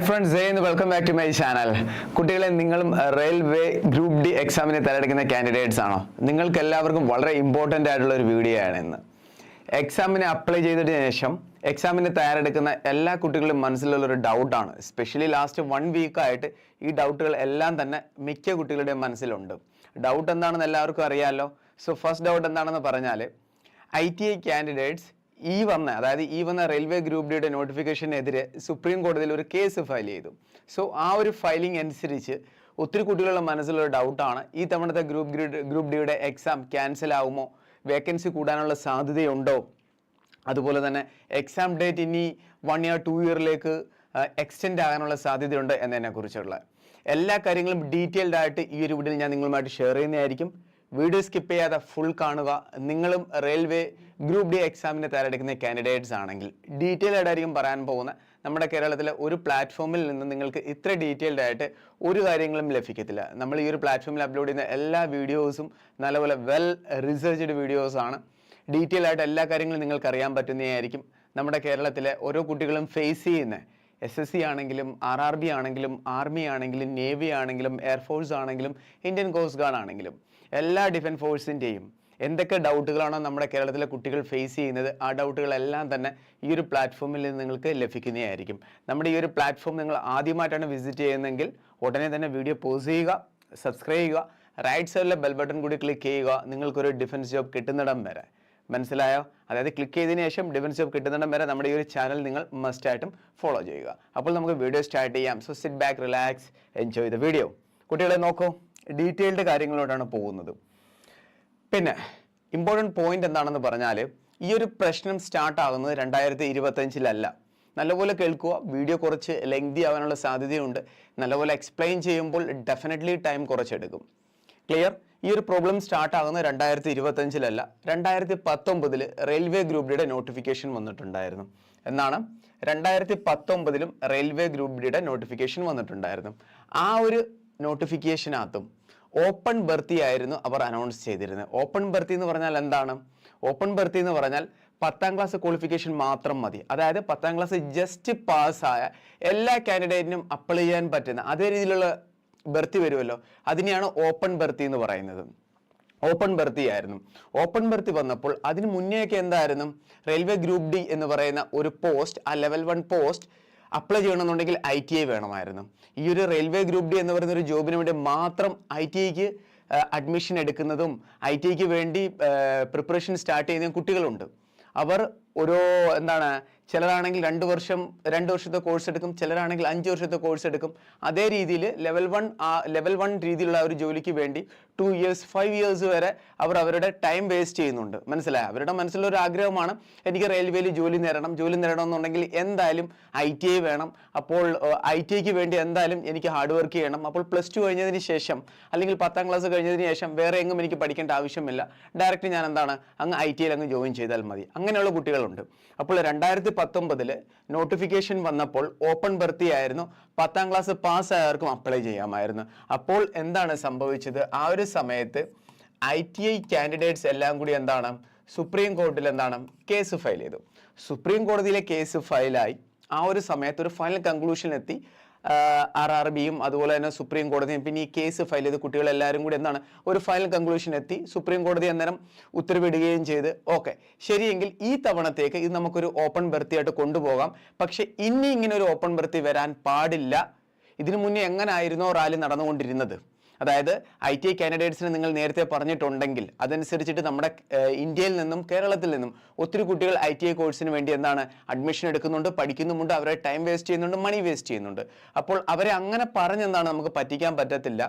Hi friends എന്ന് welcome back to my channel കുട്ടികളെ നിങ്ങളും റെയിൽവേ ഗ്രൂപ്പ് ഡി എക്സാമിന് തയ്യാറെടുക്കുന്ന കാൻഡിഡേറ്റ്സ് ആണോ? നിങ്ങൾക്ക് എല്ലാവർക്കും വളരെ ഇമ്പോർട്ടന്റ് ആയിട്ടുള്ള ഒരു വീഡിയോ ആണ് ഇന്ന്. എക്സാമിന് അപ്ലൈ ചെയ്തതിന് ശേഷം എക്സാമിന് തയ്യാറെടുക്കുന്ന എല്ലാ കുട്ടികളും മനസ്സിലുള്ള ഒരു ഡൗട്ടാണ് സ്പെഷ്യലി ലാസ്റ്റ് വൺ വീക്കായിട്ട് ഈ ഡൗട്ടുകൾ എല്ലാം തന്നെ മിക്ക കുട്ടികളുടെയും മനസ്സിലുണ്ട്. ഡൗട്ട് എന്താണെന്ന് എല്ലാവർക്കും അറിയാമല്ലോ സോ ഫസ്റ്റ് ഡൗട്ട് എന്താണെന്ന് പറഞ്ഞാൽ ഐ ടി ഐ കാൻഡിഡേറ്റ്സ് ഈ വന്ന അതായത് ഈ വന്ന റെയിൽവേ ഗ്രൂപ്പ് ഡിയുടെ നോട്ടിഫിക്കേഷനെതിരെ സുപ്രീം കോടതിയിൽ ഒരു കേസ് ഫയൽ ചെയ്തു. സോ ആ ഒരു ഫയലിംഗ് അനുസരിച്ച് ഒത്തിരി കുട്ടികളുടെ മനസ്സിലുള്ള ഡൗട്ടാണ്. ഈ തവണത്തെ ഗ്രൂപ്പ് ഗ്രൂപ്പ് ഡിയുടെ എക്സാം ക്യാൻസൽ ആകുമോ വേക്കൻസി കൂടാനുള്ള സാധ്യതയുണ്ടോ? അതുപോലെ തന്നെ എക്സാം ഡേറ്റ് ഇനി വൺ ഇയർ ടു ഇയറിലേക്ക് എക്സ്റ്റെൻഡ് ആകാനുള്ള സാധ്യതയുണ്ട് എന്നതിനെ കുറിച്ചുള്ള എല്ലാ കാര്യങ്ങളും ഡീറ്റെയിൽഡ് ആയിട്ട് ഈ ഒരു വീഡിയോയിൽ ഞാൻ നിങ്ങളുമായിട്ട് ഷെയർ ചെയ്യുന്നതായിരിക്കും. വീഡിയോ സ്കിപ്പ് ചെയ്യാതെ ഫുൾ കാണുക. നിങ്ങളും റെയിൽവേ ഗ്രൂപ്പ് ഡി എക്സാമിന് തയ്യാറെടുക്കുന്ന കാൻഡിഡേറ്റ്സ് ആണെങ്കിൽ ഡീറ്റെയിൽ ആയിട്ടായിരിക്കും പറയാൻ പോകുന്ന നമ്മുടെ കേരളത്തിലെ ഒരു പ്ലാറ്റ്ഫോമിൽ നിന്ന് നിങ്ങൾക്ക് ഇത്ര ഡീറ്റെയിൽഡ് ആയിട്ട് ഒരു കാര്യങ്ങളും ലഭിക്കത്തില്ല. നമ്മൾ ഈ ഒരു പ്ലാറ്റ്ഫോമിൽ അപ്ലോഡ് ചെയ്യുന്ന എല്ലാ വീഡിയോസും നല്ലപോലെ വെൽ റിസർച്ച്ഡ് വീഡിയോസാണ് ഡീറ്റെയിൽ ആയിട്ട് എല്ലാ കാര്യങ്ങളും നിങ്ങൾക്ക് അറിയാൻ പറ്റുന്നതായിരിക്കും. നമ്മുടെ കേരളത്തിലെ ഓരോ കുട്ടികളും ഫേസ് ചെയ്യുന്ന എസ് എസ് സി ആണെങ്കിലും ആർ ആർ ബി ആണെങ്കിലും ആർമി ആണെങ്കിലും നേവി ആണെങ്കിലും എയർഫോഴ്സ് ആണെങ്കിലും ഇന്ത്യൻ കോസ്റ്റ് ഗാർഡ് ആണെങ്കിലും എല്ലാ ഡിഫൻസ് ഫോഴ്സിന്റെയും എന്തൊക്കെ ഡൗട്ടുകളാണോ നമ്മുടെ കേരളത്തിലെ കുട്ടികൾ ഫേസ് ചെയ്യുന്നത് ആ ഡൗട്ടുകളെല്ലാം തന്നെ ഈ ഒരു പ്ലാറ്റ്ഫോമിൽ നിന്ന് നിങ്ങൾക്ക് ലഭിക്കുന്നതായിരിക്കും. നമ്മുടെ ഈ ഒരു പ്ലാറ്റ്ഫോം നിങ്ങൾ ആദ്യമായിട്ടാണ് വിസിറ്റ് ചെയ്യുന്നതെങ്കിൽ ഉടനെ തന്നെ വീഡിയോ പോസ് ചെയ്യുക സബ്സ്ക്രൈബ് ചെയ്യുക റൈറ്റ് സൈഡിലെ ബെൽ ബട്ടൺ കൂടി ക്ലിക്ക് ചെയ്യുക നിങ്ങൾക്കൊരു ഡിഫൻസ് ജോബ് കിട്ടുന്നിടം വരെ. മനസ്സിലായോ? അതായത് ക്ലിക്ക് ചെയ്തതിന് ശേഷം ഡിഫൻസ് ജോബ് കിട്ടുന്നിടം വരെ നമ്മുടെ ഈ ഒരു ചാനൽ നിങ്ങൾ മസ്റ്റ് ആയിട്ടും ഫോളോ ചെയ്യുക. അപ്പോൾ നമുക്ക് വീഡിയോ സ്റ്റാർട്ട് ചെയ്യാം. So sit back relax enjoy the video കുട്ടികളെ നോക്കൂ. ഡീറ്റെയിൽഡ് കാര്യങ്ങളോടാണ് പോകുന്നത്. പിന്നെ ഇമ്പോർട്ടന്റ് പോയിന്റ് എന്താണെന്ന് പറഞ്ഞാൽ ഈ ഒരു പ്രശ്നം സ്റ്റാർട്ട് ആകുന്നത് രണ്ടായിരത്തി ഇരുപത്തഞ്ചിലല്ല നല്ലപോലെ കേൾക്കുക വീഡിയോ കുറച്ച് ലെങ്തി ആവാനുള്ള സാധ്യതയുണ്ട്. നല്ലപോലെ എക്സ്പ്ലെയിൻ ചെയ്യുമ്പോൾ ഡെഫിനറ്റ്ലി ടൈം കുറച്ചെടുക്കും. ക്ലിയർ ഈ ഒരു പ്രോബ്ലം സ്റ്റാർട്ട് ആകുന്നത് രണ്ടായിരത്തി ഇരുപത്തഞ്ചിലല്ല രണ്ടായിരത്തി പത്തൊമ്പതിൽ റെയിൽവേ ഗ്രൂപ്പ് ഡിയുടെ നോട്ടിഫിക്കേഷൻ വന്നിട്ടുണ്ടായിരുന്നു. എന്നാണ്? രണ്ടായിരത്തി പത്തൊമ്പതിലും റെയിൽവേ ഗ്രൂപ്പ് ഡിയുടെ നോട്ടിഫിക്കേഷൻ വന്നിട്ടുണ്ടായിരുന്നു. ആ ഒരു നോട്ടിഫിക്കേഷനകത്തും ഓപ്പൺ ബർത്തി ആയിരുന്നു അവർ അനൗൺസ് ചെയ്തിരുന്നത്. ഓപ്പൺ ബർത്തി എന്ന് പറഞ്ഞാൽ എന്താണ്? ഓപ്പൺ ബർത്തി എന്ന് പറഞ്ഞാൽ പത്താം ക്ലാസ് ക്വാളിഫിക്കേഷൻ മാത്രം മതി. അതായത് പത്താം ക്ലാസ് ജസ്റ്റ് പാസ്സായ എല്ലാ കാൻഡിഡേറ്റിനും അപ്ലൈ ചെയ്യാൻ പറ്റുന്ന അതേ രീതിയിലുള്ള ബർത്തി വരുമല്ലോ. അതിനെയാണ് ഓപ്പൺ ബർത്തി എന്ന് പറയുന്നത്. ഓപ്പൺ ബർത്തി ആയിരുന്നു. ഓപ്പൺ ബർത്തി വന്നപ്പോൾ അതിന് മുന്നേയൊക്കെ എന്തായിരുന്നു? റെയിൽവേ ഗ്രൂപ്പ് ഡി എന്ന് പറയുന്ന ഒരു പോസ്റ്റ് ആ ലെവൽ വൺ പോസ്റ്റ് അപ്ലൈ ചെയ്യണമെന്നുണ്ടെങ്കിൽ ഐ ടി ഐ വേണമായിരുന്നു. ഈ ഒരു റെയിൽവേ ഗ്രൂപ്പ് ഡി എന്ന് പറയുന്ന ഒരു ജോബിന് വേണ്ടി മാത്രം ഐ ടി ഐക്ക് അഡ്മിഷൻ എടുക്കുന്നതും ഐ ടി ഐക്ക് വേണ്ടി പ്രിപ്പറേഷൻ സ്റ്റാർട്ട് ചെയ്യുന്ന കുട്ടികളുണ്ട്. അവർ ഓരോ എന്താണ് ചിലരാണെങ്കിൽ രണ്ട് വർഷം രണ്ട് വർഷത്തെ കോഴ്സ് എടുക്കും ചിലരാണെങ്കിൽ അഞ്ച് വർഷത്തെ കോഴ്സ് എടുക്കും. അതേ രീതിയിൽ ലെവൽ വൺ ലെവൽ വൺ രീതിയിലുള്ള ഒരു ജോലിക്ക് വേണ്ടി ടു ഇയേഴ്സ് ഫൈവ് ഇയേഴ്സ് വരെ അവർ അവരുടെ ടൈം വേസ്റ്റ് ചെയ്യുന്നുണ്ട്. മനസ്സിലായി? അവരുടെ മനസ്സിലൊരു ആഗ്രഹമാണ് എനിക്ക് റെയിൽവേയിൽ ജോലി നേടണം ജോലി നേടണം എന്നുണ്ടെങ്കിൽ എന്തായാലും ഐ ടി ഐ വേണം. അപ്പോൾ ഐ ടി ഐക്ക് വേണ്ടി എന്തായാലും എനിക്ക് ഹാർഡ് വർക്ക് ചെയ്യണം. അപ്പോൾ പ്ലസ് ടു കഴിഞ്ഞതിന് ശേഷം അല്ലെങ്കിൽ പത്താം ക്ലാസ് കഴിഞ്ഞതിന് ശേഷം വേറെ എങ്ങും എനിക്ക് പഠിക്കേണ്ട ആവശ്യമില്ല. ഡയറക്റ്റ് ഞാൻ എന്താണ് അങ്ങ് ഐ ടി ഐയിൽ അങ്ങ് ജോയിൻ ചെയ്താൽ മതി. അങ്ങനെയുള്ള കുട്ടികളുണ്ട്. അപ്പോൾ രണ്ടായിരത്തി പത്തൊമ്പതിൽ നോട്ടിഫിക്കേഷൻ വന്നപ്പോൾ ഓപ്പൺ ബർത്തി ആയിരുന്നു പത്താം ക്ലാസ് പാസ് ആയവർക്കും അപ്ലൈ ചെയ്യാമായിരുന്നു. അപ്പോൾ എന്താണ് സംഭവിച്ചത്? ആ ഒരു സമയത്ത് ഐ ടി ഐ കാൻഡിഡേറ്റ്സ് എല്ലാം കൂടി എന്താണ്? സുപ്രീം കോടതിയിൽ എന്താണ്? കേസ് ഫയൽ ചെയ്തു. സുപ്രീം കോടതിയിലെ കേസ് ഫയലായി ആ ഒരു സമയത്ത് ഒരു ഫൈനൽ കൺക്ലൂഷൻ എത്തി. ആർ ആർ ബിയും അതുപോലെ തന്നെ സുപ്രീം കോടതിയും പിന്നെ ഈ കേസ് ഫയൽ ചെയ്ത് കുട്ടികളെല്ലാവരും കൂടി എന്താണ്? ഒരു ഫൈനൽ കൺക്ലൂഷൻ എത്തി. സുപ്രീം കോടതി അന്നേരം ഉത്തരവിടുകയും ചെയ്ത്. ഓക്കെ ശരിയെങ്കിൽ ഈ തവണത്തേക്ക് ഇത് നമുക്കൊരു ഓപ്പൺ ബർത്തിയായിട്ട് കൊണ്ടുപോകാം. പക്ഷെ ഇനി ഇങ്ങനെ ഒരു ഓപ്പൺ ബർത്തി വരാൻ പാടില്ല. ഇതിനു മുന്നേ എങ്ങനായിരുന്നോ റാലി നടന്നുകൊണ്ടിരുന്നത്? അതായത് ഐ ടി കാൻഡിഡേറ്റ്സിന് നിങ്ങൾ നേരത്തെ പറഞ്ഞിട്ടുണ്ടെങ്കിൽ അതനുസരിച്ചിട്ട് നമ്മുടെ ഇന്ത്യയിൽ നിന്നും കേരളത്തിൽ നിന്നും ഒത്തിരി കുട്ടികൾ ഐ ടി ഐ കോഴ്സിന് വേണ്ടി എന്താണ് അഡ്മിഷൻ എടുക്കുന്നുണ്ട് പഠിക്കുന്നുമുണ്ട് അവരെ ടൈം വേസ്റ്റ് ചെയ്യുന്നുണ്ട് മണി വേസ്റ്റ് ചെയ്യുന്നുണ്ട്. അപ്പോൾ അവരെ അങ്ങനെ പറഞ്ഞെന്താണ് നമുക്ക് പറ്റിക്കാൻ പറ്റത്തില്ല.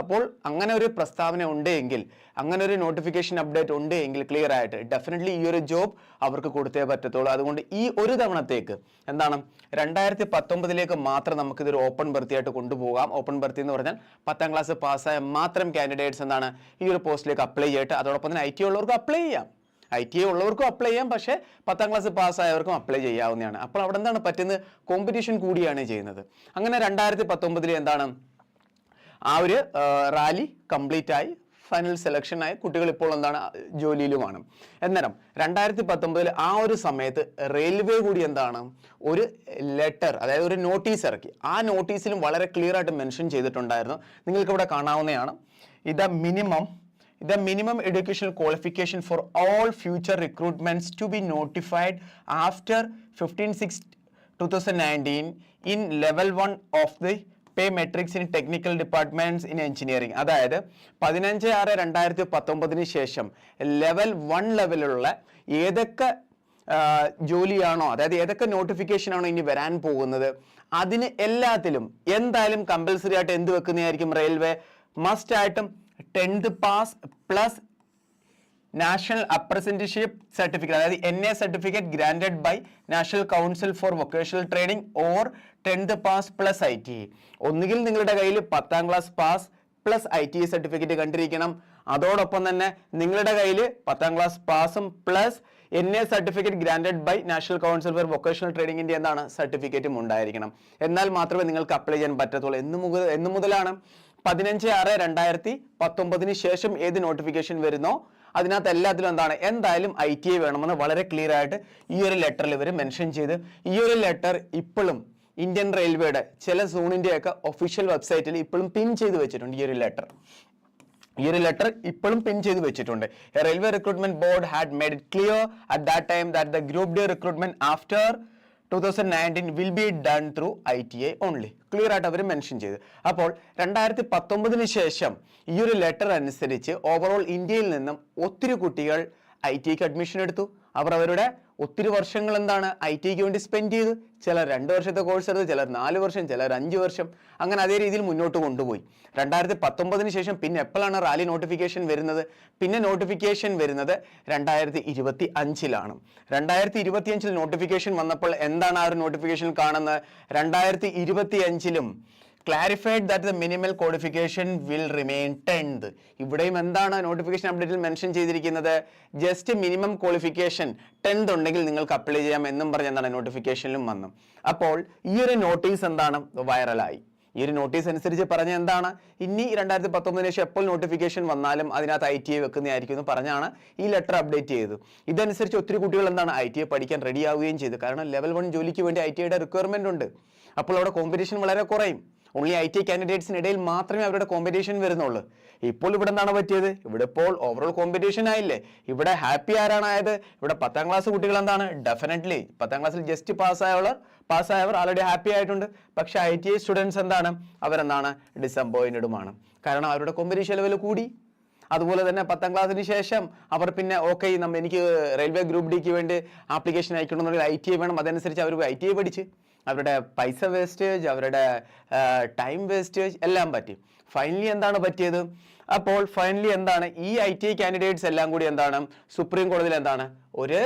അപ്പോൾ അങ്ങനെ ഒരു പ്രസ്താവന ഉണ്ടെങ്കിൽ അങ്ങനെ ഒരു നോട്ടിഫിക്കേഷൻ അപ്ഡേറ്റ് ഉണ്ട് എങ്കിൽ ക്ലിയർ ആയിട്ട് ഡെഫിനറ്റ്ലി ഈ ഒരു ജോബ് അവർക്ക് കൊടുത്തേ പറ്റത്തുള്ളൂ. അതുകൊണ്ട് ഈ ഒരു തവണത്തേക്ക് എന്താണ് രണ്ടായിരത്തി പത്തൊമ്പതിലേക്ക് മാത്രം നമുക്കിതൊരു ഓപ്പൺ ബർത്തിയായിട്ട് കൊണ്ടുപോകാം. ഓപ്പൺ ബർത്തി എന്ന് പറഞ്ഞാൽ പത്താം ക്ലാസ് പാസ്സായ മാത്രം കാൻഡിഡേറ്റ്സ് എന്താണ് ഈ ഒരു പോസ്റ്റിലേക്ക് അപ്ലൈ ചെയ്തിട്ട് അതോടൊപ്പം തന്നെ ഐ ടി ഉള്ളവർക്കും അപ്ലൈ ചെയ്യാം. ഐ ടി ഐ ഉള്ളവർക്കും അപ്ലൈ ചെയ്യാം. പക്ഷേ പത്താം ക്ലാസ് പാസ്സായവർക്കും അപ്ലൈ ചെയ്യാവുന്നതാണ്. അപ്പോൾ അവിടെ എന്താണ് പറ്റുന്നത്? കോമ്പറ്റീഷൻ കൂടിയാണ് ചെയ്യുന്നത്. അങ്ങനെ രണ്ടായിരത്തി പത്തൊമ്പതിൽ എന്താണ്? ആ ഒരു റാലി കംപ്ലീറ്റ് ആയി. ഫൈനൽ സെലക്ഷനായി കുട്ടികൾ ഇപ്പോൾ എന്താണ് ജോലിയിലുമാണ് അന്നേരം രണ്ടായിരത്തി പത്തൊമ്പതിൽ ആ ഒരു സമയത്ത് റെയിൽവേ കൂടി എന്താണ് ഒരു ലെറ്റർ അതായത് ഒരു നോട്ടീസ് ഇറക്കി. ആ നോട്ടീസിലും വളരെ ക്ലിയർ ആയിട്ട് മെൻഷൻ ചെയ്തിട്ടുണ്ടായിരുന്നു. നിങ്ങൾക്ക് ഇവിടെ കാണാവുന്നതാണ്. ഇത് minimum the minimum educational qualification for all future recruitments to be notified after 15 6 2019 in level 1 of the pay matrix in technical departments in engineering അതായത് പതിനഞ്ച് ആറ് രണ്ടായിരത്തി പത്തൊമ്പതിന് ശേഷം ലെവൽ വൺ ലെവലുള്ള ഏതൊക്കെ ജോലിയാണോ അതായത് ഏതൊക്കെ നോട്ടിഫിക്കേഷൻ ആണോ ഇനി വരാൻ പോകുന്നത് അതിന് എല്ലാത്തിലും എന്തായാലും കമ്പൽസറി ആയിട്ട് എന്ത് വെക്കുന്നതായിരിക്കും റെയിൽവേ മസ്റ്റ് ആയിട്ടും tenth pass plus national apprenticeship certificate അതായത് N A certificate granted by national council for vocational training or tenth pass plus I T ഒന്നുകിൽ നിങ്ങളുടെ കയ്യിൽ പത്താം class pass plus I T certificate കണ്ടിരിക്കണം. അതോടൊപ്പം തന്നെ നിങ്ങളുടെ കയ്യിൽ പത്താം class പാസും plus N A certificate granted by national council for vocational ട്രെയിനിങ്ങിന്റെ എന്താണ് സർട്ടിഫിക്കറ്റും ഉണ്ടായിരിക്കണം. എന്നാൽ മാത്രമേ നിങ്ങൾക്ക് അപ്ലൈ ചെയ്യാൻ പറ്റത്തുള്ളൂ. എന്ന് മുതൽ എന്ന് മുതലാണ് പതിനഞ്ച് ആറ് രണ്ടായിരത്തി പത്തൊമ്പതിന് ശേഷം ഏത് നോട്ടിഫിക്കേഷൻ വരുന്നോ അതിനകത്ത് എല്ലാത്തിലും എന്താണ്? എന്തായാലും ഐ ടി ഐ വേണമെന്ന് വളരെ ക്ലിയർ ആയിട്ട് ഈ ഒരു ലെറ്ററിൽ ഇവർ മെൻഷൻ ചെയ്ത്. ഈ ഒരു ലെറ്റർ ഇപ്പോഴും ഇന്ത്യൻ റെയിൽവേയുടെ ചില സോണിന്റെയൊക്കെ ഒഫീഷ്യൽ വെബ്സൈറ്റിൽ ഇപ്പോഴും പിൻ ചെയ്ത് വെച്ചിട്ടുണ്ട് ഈ ഒരു ലെറ്റർ ഈ ഒരു ലെറ്റർ ഇപ്പോഴും പിൻ ചെയ്ത് വെച്ചിട്ടുണ്ട്. Railway recruitment board had made it clear at that time that the group D recruitment after thousand nineteen will be done through I T I only clear ആയിട്ട് അവർ മെൻഷൻ ചെയ്തു. അപ്പോൾ രണ്ടായിരത്തി പത്തൊമ്പതിന് ശേഷം ഈ ഒരു ലെറ്റർ അനുസരിച്ച് ഓവറോൾ ഇന്ത്യയിൽ നിന്നും ഒത്തിരി കുട്ടികൾ ഐ ടിക്ക് അഡ്മിഷൻ എടുത്തു. അവർ അവരുടെ ഒത്തിരി വർഷങ്ങൾ എന്താണ് ഐ ടിക്ക് വേണ്ടി സ്പെൻഡ് ചെയ്ത്. ചിലർ രണ്ട് വർഷത്തെ കോഴ്സ് എടുത്ത് ചിലർ നാല് വർഷം ചിലർ അഞ്ച് വർഷം. അങ്ങനെ അതേ രീതിയിൽ മുന്നോട്ട് കൊണ്ടുപോയി. രണ്ടായിരത്തി പത്തൊമ്പതിന് ശേഷം പിന്നെ എപ്പോഴാണ് റാലി നോട്ടിഫിക്കേഷൻ വരുന്നത്? പിന്നെ നോട്ടിഫിക്കേഷൻ വരുന്നത് രണ്ടായിരത്തി ഇരുപത്തി അഞ്ചിലാണ് രണ്ടായിരത്തി ഇരുപത്തി അഞ്ചിൽ നോട്ടിഫിക്കേഷൻ വന്നപ്പോൾ എന്താണ് ആ ഒരു നോട്ടിഫിക്കേഷൻ കാണുന്നത്? രണ്ടായിരത്തി ഇരുപത്തി അഞ്ചിലും clarified that the minimal codification will remain tenth ഇവിടെയും എന്താണ് നോട്ടിഫിക്കേഷൻ അപ്ഡേറ്റിൽ മെൻഷൻ ചെയ്തിരിക്കുന്നത്? ജസ്റ്റ് മിനിമം ക്വാളിഫിക്കേഷൻ ടെൻത് ഉണ്ടെങ്കിൽ നിങ്ങൾക്ക് അപ്ലൈ ചെയ്യാം എന്നും പറഞ്ഞ് എന്താണ് നോട്ടിഫിക്കേഷനിലും വന്നു. അപ്പോൾ ഈ ഒരു നോട്ടീസ് എന്താണ്? വൈറലായി ഈ ഒരു നോട്ടീസ് അനുസരിച്ച് പറഞ്ഞ എന്താണ്? ഇനി രണ്ടായിരത്തി പത്തൊമ്പതിന് ശേഷം എപ്പോൾ നോട്ടിഫിക്കേഷൻ വന്നാലും അതിനകത്ത് ഐ ടി ഐ വെക്കുന്നതായിരിക്കും എന്ന് പറഞ്ഞാണ് ഈ ലെറ്റർ അപ്ഡേറ്റ് ചെയ്തത്. ഇതനുസരിച്ച് ഒത്തിരി കുട്ടികൾ എന്താണ് ഐ ടി ഐ പഠിക്കാൻ റെഡി ആവുകയും ചെയ്തു. കാരണം ലെവൽ വൺ ജോലിക്ക് വേണ്ടി ഐ ടി ഐയുടെ റിക്വയർമെന്റ് ഉണ്ട്. അപ്പോൾ അവിടെ കോമ്പറ്റീഷൻ വളരെ കുറയും. ഓൺലി ഐ ടി കാൻഡിഡേറ്റ്സിന് ഇടയിൽ മാത്രമേ അവരുടെ കോമ്പറ്റീഷൻ വരുന്നുള്ളൂ. ഇപ്പോൾ ഇവിടെ എന്താണ് പറ്റിയത്? ഇവിടെ ഇപ്പോൾ ഓവറോൾ കോമ്പറ്റീഷൻ ആയില്ലേ? ഇവിടെ ഹാപ്പി ആരാണ് ആയത്? ഇവിടെ പത്താം ക്ലാസ് കുട്ടികൾ എന്താണ്? ഡെഫിനറ്റ്ലി പത്താം ക്ലാസ്സിൽ ജസ്റ്റ് പാസ്സായവർ പാസ്സായവർ ആൾറെഡി ഹാപ്പി ആയിട്ടുണ്ട്. പക്ഷെ ഐ ടി ഐ സ്റ്റുഡൻസ് എന്താണ്? അവരെന്താണ്? ഡിസപ്പോയിന്റഡുമാണ് കാരണം അവരുടെ കോമ്പറ്റീഷൻ ലെവൽ കൂടി. അതുപോലെ തന്നെ പത്താം ക്ലാസ്സിന് ശേഷം അവർ പിന്നെ ഓക്കെ നമ്മൾ എനിക്ക് റെയിൽവേ ഗ്രൂപ്പ് ഡിക്ക് വേണ്ടി ആപ്ലിക്കേഷൻ അയക്കണമെന്നുണ്ടെങ്കിൽ ഐ ടി ഐ വേണം. അതനുസരിച്ച് അവർ ഐ ടി ഐ പഠിച്ച്. അവരുടെ പൈസ വേസ്റ്റേജ് അവരുടെ ടൈം വേസ്റ്റേജ് എല്ലാം പറ്റി. ഫൈനലി എന്താണ് പറ്റിയത്? അപ്പോൾ ഫൈനലി എന്താണ്? ഈ ഐ ടി കാൻഡിഡേറ്റ്സ് എല്ലാം കൂടി എന്താണ്? സുപ്രീം കോടതിയിൽ എന്താണ്? ഒരു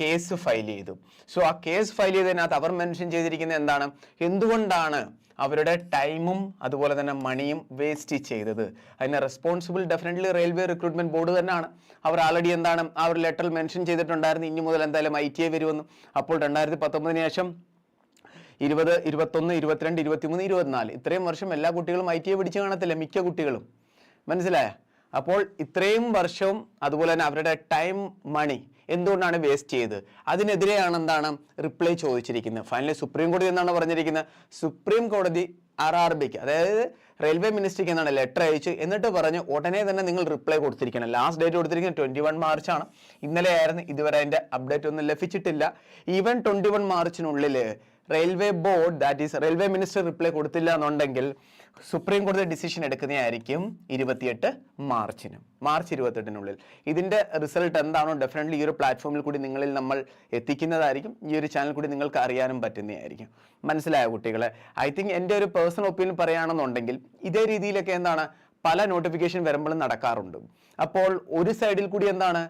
കേസ് ഫയൽ ചെയ്തു. സോ ആ കേസ് ഫയൽ ചെയ്തതിനകത്ത് അവർ മെൻഷൻ ചെയ്തിരിക്കുന്നത് എന്താണ്? എന്തുകൊണ്ടാണ് അവരുടെ ടൈമും അതുപോലെ തന്നെ മണിയും വേസ്റ്റ് ചെയ്തത്? അതിന് responsible definitely railway recruitment board തന്നെയാണ്. അവർ ആൾറെഡി എന്താണ്? ആ ഒരു ലെറ്ററിൽ മെൻഷൻ ചെയ്തിട്ടുണ്ടായിരുന്നു. ഇനി മുതൽ എന്തായാലും ഐ ടി ഐ വരുമെന്ന് അപ്പോൾ രണ്ടായിരത്തി പത്തൊമ്പതിന് ശേഷം ഇരുപത് ഇരുപത്തൊന്ന് ഇരുപത്തിരണ്ട് ഇരുപത്തിമൂന്ന് ഇരുപത്തിനാല്. ഇത്രയും വർഷം എല്ലാ കുട്ടികളും ഐ ടി ഐ പിടിച്ച് കാണത്തില്ല? മിക്ക കുട്ടികളും. മനസ്സിലായ? അപ്പോൾ ഇത്രയും വർഷവും അതുപോലെ തന്നെ അവരുടെ ടൈം മണി എന്തുകൊണ്ടാണ് വേസ്റ്റ് ചെയ്തത് അതിനെതിരെയാണ് എന്താണ് റിപ്ലൈ ചോദിച്ചിരിക്കുന്നത്. ഫൈനലി സുപ്രീം കോടതി എന്നാണ് പറഞ്ഞിരിക്കുന്നത്? സുപ്രീം കോടതി ആർ ആർ ബിക്ക് അതായത് റെയിൽവേ മിനിസ്ട്രിക്ക് എന്നാണ് ലെറ്റർ അയച്ചു എന്നിട്ട് പറഞ്ഞു ഉടനെ തന്നെ നിങ്ങൾ റിപ്ലൈ കൊടുത്തിരിക്കണം. ലാസ്റ്റ് ഡേറ്റ് കൊടുത്തിരിക്കുന്നത് ട്വന്റി വൺ മാർച്ചാണ് ഇന്നലെ ആയിരുന്നു ഇതുവരെ അതിന്റെ അപ്ഡേറ്റ് ഒന്നും ലഭിച്ചിട്ടില്ല. Even twenty one മാർച്ചിനുള്ളിൽ railway board that is railway minister reply കൊടുത്തില്ല എന്നുണ്ടെങ്കിൽ സുപ്രീം കോടതി ഡിസിഷൻ എടുക്കുന്നതായിരിക്കും ഇരുപത്തിയെട്ട് മാർച്ചിന് മാർച്ച് ഇരുപത്തെട്ടിനുള്ളിൽ ഇതിന്റെ റിസൾട്ട് എന്താണോ ഡെഫിനറ്റ്ലി ഈ ഒരു പ്ലാറ്റ്ഫോമിൽ കൂടി നിങ്ങളിൽ നമ്മൾ എത്തിക്കുന്നതായിരിക്കും ഈ ഒരു ചാനൽ കൂടി നിങ്ങൾക്ക് അറിയാനും പറ്റുന്നതായിരിക്കും. മനസ്സിലായ കുട്ടികളെ? ഐ തിങ്ക് എന്റെ ഒരു പേഴ്സണൽ ഒപ്പീനിയൻ പറയുകയാണെന്നുണ്ടെങ്കിൽ ഇതേ രീതിയിലൊക്കെ എന്താണ് പല നോട്ടിഫിക്കേഷൻ വരുമ്പോഴും നടക്കാറുണ്ട്. അപ്പോൾ ഒരു സൈഡിൽ കൂടി എന്താണ്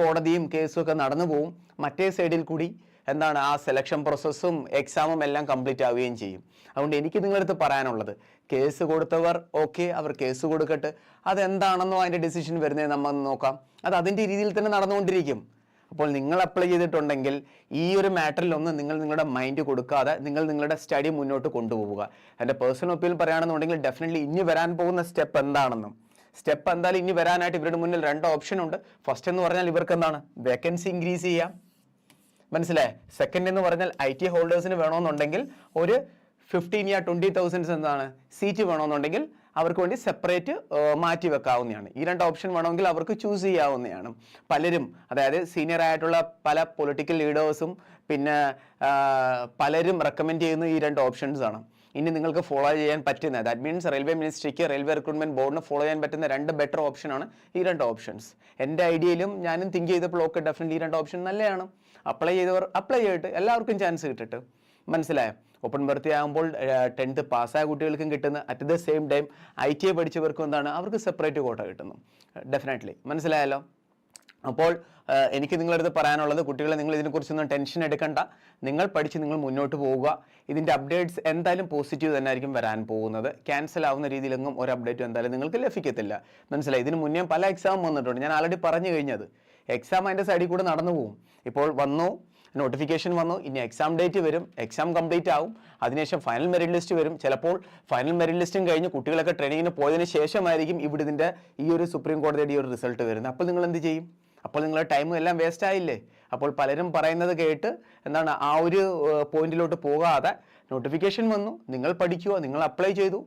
കോടതിയും കേസും ഒക്കെ നടന്നു പോവും മറ്റേ സൈഡിൽ കൂടി എന്താണ് ആ സെലക്ഷൻ പ്രോസസ്സും എക്സാമും എല്ലാം കംപ്ലീറ്റ് ആവുകയും ചെയ്യും. അതുകൊണ്ട് എനിക്ക് നിങ്ങളടുത്ത് പറയാനുള്ളത് കേസ് കൊടുത്തവർ ഓക്കെ അവർ കേസ് കൊടുക്കട്ടെ. അതെന്താണെന്നോ അതിന്റെ ഡിസിഷൻ വരുന്നത് നമ്മൾ നോക്കാം. അത് അതിന്റെ രീതിയിൽ തന്നെ നടന്നുകൊണ്ടിരിക്കും. അപ്പോൾ നിങ്ങൾ അപ്ലൈ ചെയ്തിട്ടുണ്ടെങ്കിൽ ഈ ഒരു മാറ്ററിലൊന്ന് നിങ്ങൾ നിങ്ങളുടെ മൈൻഡ് കൊടുക്കാതെ നിങ്ങൾ നിങ്ങളുടെ സ്റ്റഡി മുന്നോട്ട് കൊണ്ടുപോവുക. എന്റെ പേഴ്സണൽ ഒപ്പീനിയൻ പറയുകയാണെന്നുണ്ടെങ്കിൽ ഡെഫിനറ്റ്ലി ഇനി വരാൻ പോകുന്ന സ്റ്റെപ്പ് എന്താണെന്നും. സ്റ്റെപ്പ് എന്തായാലും ഇനി വരാനായിട്ട് ഇവരുടെ മുന്നിൽ രണ്ട് ഓപ്ഷൻ ഉണ്ട്. ഫസ്റ്റ് എന്ന് പറഞ്ഞാൽ ഇവർക്ക് എന്താണ്? വേക്കൻസി ഇൻക്രീസ് ചെയ്യാം. മനസ്സിലായി? സെക്കൻഡ് എന്ന് പറഞ്ഞാൽ ഐ ടി ഹോൾഡേഴ്സിന് വേണമെന്നുണ്ടെങ്കിൽ ഒരു ഫിഫ്റ്റീൻ യാ ട്വന്റി തൗസൻഡ്സ് എന്താണ്? സീറ്റ് വേണമെന്നുണ്ടെങ്കിൽ അവർക്ക് വേണ്ടി സെപ്പറേറ്റ് മാറ്റി വെക്കാവുന്നതാണ്. ഈ രണ്ട് ഓപ്ഷൻ വേണമെങ്കിൽ അവർക്ക് ചൂസ് ചെയ്യാവുന്നതാണ്. പലരും അതായത് സീനിയർ ആയിട്ടുള്ള പല പൊളിറ്റിക്കൽ ലീഡേഴ്സും പിന്നെ പലരും റെക്കമെൻഡ് ചെയ്യുന്ന ഈ രണ്ട് ഓപ്ഷൻസ് ആണ്. ഇനി നിങ്ങൾക്ക് ഫോളോ ചെയ്യാൻ പറ്റുന്ന ദാറ്റ് മീൻസ് റെയിൽവേ മിനിസ്ട്രിക്ക് റെയിൽവേ റിക്രൂട്ട്മെന്റ് ബോർഡിന് ഫോളോ ചെയ്യാൻ പറ്റുന്ന രണ്ട് ബെറ്റർ ഓപ്ഷനാണ് ഈ രണ്ട് ഓപ്ഷൻസ് എന്റെ ഐഡിയയിലും ഞാനും തിങ്ക് ചെയ്തപ്പോൾ ഒക്കെ ഡെഫിനറ്റ്ലി ഈ രണ്ട് ഓപ്ഷൻ നല്ലതാണ്. അപ്ലൈ ചെയ്തവർ അപ്ലൈ ചെയ്തിട്ട് എല്ലാവർക്കും ചാൻസ് കിട്ടിട്ട്. മനസ്സിലായോ? ഓപ്പൺ ബർത്തി ആകുമ്പോൾ ടെൻത്ത് പാസ്സായ കുട്ടികൾക്കും കിട്ടുന്ന at the same time I T I പഠിച്ചവർക്കും എന്താണ് അവർക്ക് സെപ്പറേറ്റ് കോട്ട കിട്ടുന്നു. ഡെഫിനറ്റ്ലി മനസ്സിലായല്ലോ? അപ്പോൾ എനിക്ക് നിങ്ങളടുത്ത് പറയാനുള്ളത് കുട്ടികളെ നിങ്ങൾ ഇതിനെക്കുറിച്ചൊന്നും ടെൻഷൻ എടുക്കണ്ട. നിങ്ങൾ പഠിച്ച് നിങ്ങൾ മുന്നോട്ട് പോവുക. ഇതിന്റെ അപ്ഡേറ്റ്സ് എന്തായാലും പോസിറ്റീവ് തന്നെ ആയിരിക്കും വരാൻ പോകുന്നത്. ക്യാൻസൽ ആവുന്ന രീതിയിലൊന്നും ഒരു അപ്ഡേറ്റും എന്തായാലും നിങ്ങൾക്ക് ലഭിക്കത്തില്ല. മനസ്സിലായി? ഇതിന് മുന്നേ പല എക്സാം വന്നിട്ടുണ്ട്. ഞാൻ ആൾറെഡി പറഞ്ഞു കഴിഞ്ഞത്. എക്സാം അതിന്റെ സൈഡിൽ കൂടെ നടന്നു പോകും ഇപ്പോൾ വന്നു നോട്ടിഫിക്കേഷൻ വന്നു ഇനി എക്സാം ഡേറ്റ് വരും. എക്സാം കംപ്ലീറ്റ് ആവും. അതിനുശേഷം ഫൈനൽ മെറിറ്റ് ലിസ്റ്റ് വരും. ചിലപ്പോൾ ഫൈനൽ മെറിറ്റ് ലിസ്റ്റും കഴിഞ്ഞ് കുട്ടികളൊക്കെ ട്രെയിനിങ്ങിന് പോയതിന് ശേഷമായിരിക്കും ഇവിടെ ഇതിന്റെ ഈ ഒരു സുപ്രീം കോടതിയുടെ ഈ ഒരു റിസൾട്ട് വരുന്നത്. അപ്പോൾ നിങ്ങൾ എന്ത് ചെയ്യും? അപ്പോൾ നിങ്ങളുടെ ടൈമും എല്ലാം വേസ്റ്റ് ആയില്ലേ? അപ്പോൾ പലരും പറയുന്നത് കേട്ട് എന്താണ് ആ ഒരു പോയിന്റിലോട്ട് പോകാതെ നോട്ടിഫിക്കേഷൻ വന്നു. നിങ്ങൾ പഠിക്കുക നിങ്ങൾ അപ്ലൈ ചെയ്തു.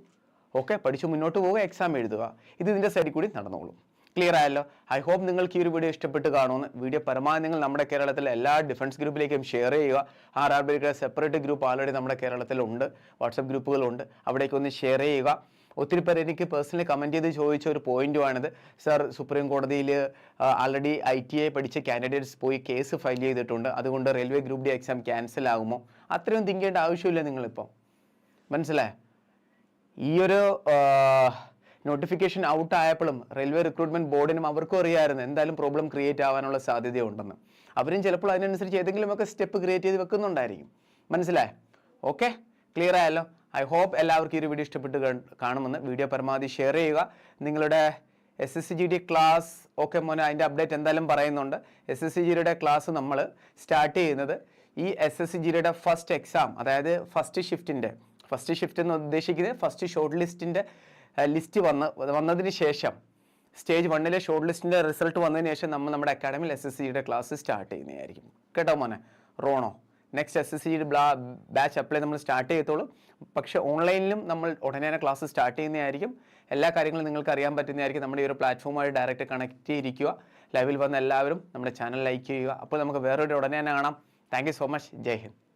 ഓക്കെ പഠിച്ചു മുന്നോട്ട് പോവുക എക്സാം എഴുതുക. ഇത് ഇതിന്റെ സൈഡിൽ കൂടി നടന്നോളും. ക്ലിയർ ആയല്ലോ? ഐ ഹോപ്പ് നിങ്ങൾക്ക് ഈ ഒരു വീഡിയോ ഇഷ്ടപ്പെട്ട് കാണുമെന്ന്. വീഡിയോ പരമാവധി നിങ്ങൾ നമ്മുടെ കേരളത്തിലെ എല്ലാ ഡിഫൻസ് ഗ്രൂപ്പിലേക്കും ഷെയർ ചെയ്യുക. ആർ ആർ ബിയുടെ സെപ്പറേറ്റ് ഗ്രൂപ്പ് ആൾറെഡി നമ്മുടെ കേരളത്തിലുണ്ട്. വാട്സപ്പ് ഗ്രൂപ്പുകളുണ്ട് അവിടേക്കൊന്ന് ഷെയർ ചെയ്യുക. ഒത്തിരി പേർ എനിക്ക് പേഴ്സണലി കമന്റ് ചെയ്ത് ചോദിച്ച ഒരു പോയിന്റുമാണിത് സർ സുപ്രീം കോടതിയിൽ ആൾറെഡി ഐ ടി ഐ പഠിച്ച കാൻഡിഡേറ്റ്സ് പോയി കേസ് ഫയൽ ചെയ്തിട്ടുണ്ട്. അതുകൊണ്ട് railway group D exam cancel ആകുമോ? അത്രയും തിങ്ക് ചെയ്യേണ്ട ആവശ്യമില്ല നിങ്ങളിപ്പോൾ മനസ്സിലായേ? ഈ ഒരു നോട്ടിഫിക്കേഷൻ ഔട്ട് ആയപ്പോഴും റെയിൽവേ റിക്രൂട്ട്മെന്റ് ബോർഡിനും അവർക്കും അറിയാമായിരുന്നു എന്തായാലും പ്രോബ്ലം ക്രിയേറ്റ് ആവാനുള്ള സാധ്യതയുണ്ടെന്ന്. അവരും ചിലപ്പോൾ അതിനനുസരിച്ച് ഏതെങ്കിലുമൊക്കെ സ്റ്റെപ്പ് ക്രിയേറ്റ് ചെയ്ത് വെക്കുന്നുണ്ടായിരിക്കും. മനസ്സിലായേ? ഓക്കെ ക്ലിയർ ആയല്ലോ? ഐ ഹോപ്പ് എല്ലാവർക്കും ഈ ഒരു വീഡിയോ ഇഷ്ടപ്പെട്ട് കാണുമെന്ന് വീഡിയോ പരമാവധി ഷെയർ ചെയ്യുക. നിങ്ങളുടെ S S C G D class ഒക്കെ മോനെ അതിന്റെ അപ്ഡേറ്റ് എന്തായാലും പറയുന്നുണ്ട്. എസ് എസ് സി ജിയുടെ ക്ലാസ് നമ്മൾ സ്റ്റാർട്ട് ചെയ്യുന്നത് ഈ എസ് എസ് സി ജിയുടെ ഫസ്റ്റ് എക്സാം അതായത് ഫസ്റ്റ് ഷിഫ്റ്റിന്റെ ഫസ്റ്റ് ഷിഫ്റ്റ് എന്ന് ഉദ്ദേശിക്കുന്നത് ഫസ്റ്റ് ഷോർട്ട് ലിസ്റ്റിന്റെ ലിസ്റ്റ് വന്ന് വന്നതിന് ശേഷം സ്റ്റേജ് വണ്ണിലെ ഷോർട്ട് ലിസ്റ്റിന്റെ റിസൾട്ട് വന്നതിന് ശേഷം നമ്മൾ നമ്മുടെ അക്കാഡമിയിൽ എസ് എസ് സിയുടെ ക്ലാസ് സ്റ്റാർട്ട് ചെയ്യുന്നതായിരിക്കും. കേട്ടോ മോനെ? റോണോ? നെക്സ്റ്റ് എസ് എസ് സിയുടെ ബാച്ച് അപ്ലൈ നമ്മൾ സ്റ്റാർട്ട് ചെയ്യത്തുള്ളൂ. പക്ഷേ ഓൺലൈനിലും നമ്മൾ ഉടനെ തന്നെ ക്ലാസ് സ്റ്റാർട്ട് ചെയ്യുന്നതായിരിക്കും. എല്ലാ കാര്യങ്ങളും നിങ്ങൾക്ക് അറിയാൻ പറ്റുന്നതായിരിക്കും. നമ്മുടെ ഈ ഒരു പ്ലാറ്റ്ഫോമായി ഡയറക്റ്റ് കണക്ട് ചെയ്തിരിക്കുക. ലൈവിൽ വന്ന എല്ലാവരും നമ്മുടെ ചാനൽ ലൈക്ക് ചെയ്യുക. അപ്പോൾ നമുക്ക് വേറൊരു ഉടനെ തന്നെ കാണാം. Thank so much Jai Hind.